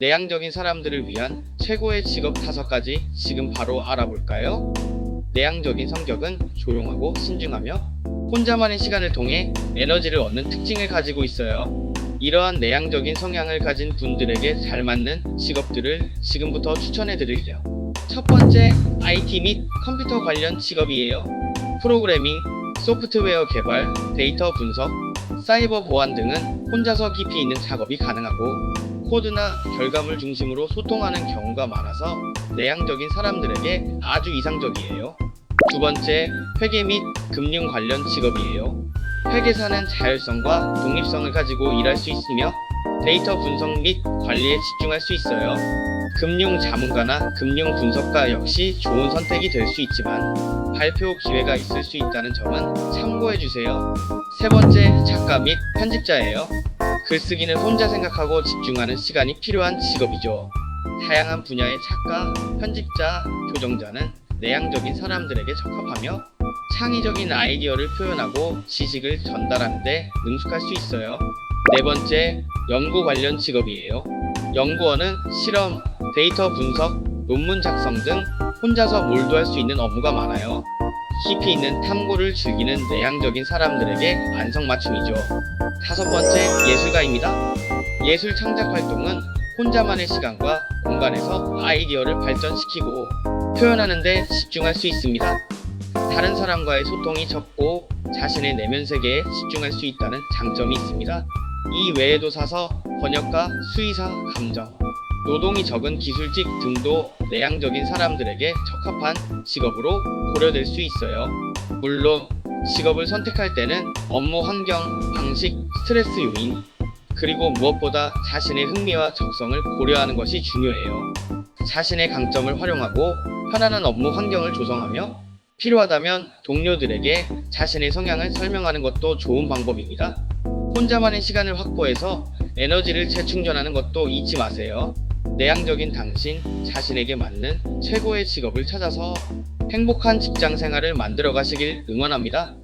내향적인 사람들을 위한 최고의 직업 다섯 가지 지금 바로 알아볼까요? 내향적인 성격은 조용하고 신중하며 혼자만의 시간을 통해 에너지를 얻는 특징을 가지고 있어요. 이러한 내향적인 성향을 가진 분들에게 잘 맞는 직업들을 지금부터 추천해 드릴게요. 첫 번째, IT 및 컴퓨터 관련 직업이에요. 프로그래밍, 소프트웨어 개발, 데이터 분석, 사이버 보안 등은 혼자서 깊이 있는 작업이 가능하고 코드나 결과물 중심으로 소통하는 경우가 많아서 내향적인 사람들에게 아주 이상적이에요. 두 번째, 회계 및 금융 관련 직업이에요. 회계사는 자율성과 독립성을 가지고 일할 수 있으며 데이터 분석 및 관리에 집중할 수 있어요. 금융 자문가나 금융 분석가 역시 좋은 선택이 될 수 있지만 발표 기회가 있을 수 있다는 점은 참고해 주세요. 세 번째, 작가 및 편집자예요. 글쓰기는 혼자 생각하고 집중하는 시간이 필요한 직업이죠. 다양한 분야의 작가, 편집자, 교정자는 내향적인 사람들에게 적합하며 창의적인 아이디어를 표현하고 지식을 전달하는데 능숙할 수 있어요. 네 번째, 연구 관련 직업이에요. 연구원은 실험, 데이터 분석, 논문 작성 등 혼자서 몰두할 수 있는 업무가 많아요. 깊이 있는 탐구를 즐기는 내향적인 사람들에게 안성맞춤이죠. 다섯 번째, 예술가입니다. 예술 창작 활동은 혼자만의 시간과 공간에서 아이디어를 발전시키고 표현하는데 집중할 수 있습니다. 다른 사람과의 소통이 적고 자신의 내면 세계에 집중할 수 있다는 장점이 있습니다. 이 외에도 사서, 번역가, 수의사, 감정, 노동이 적은 기술직 등도 내향적인 사람들에게 적합한 직업으로 고려될 수 있어요. 물론 직업을 선택할 때는 업무 환경, 방식, 스트레스 요인, 그리고 무엇보다 자신의 흥미와 적성을 고려하는 것이 중요해요. 자신의 강점을 활용하고 편안한 업무 환경을 조성하며 필요하다면 동료들에게 자신의 성향을 설명하는 것도 좋은 방법입니다. 혼자만의 시간을 확보해서 에너지를 재충전하는 것도 잊지 마세요. 내향적인 당신 자신에게 맞는 최고의 직업을 찾아서 행복한 직장 생활을 만들어 가시길 응원합니다.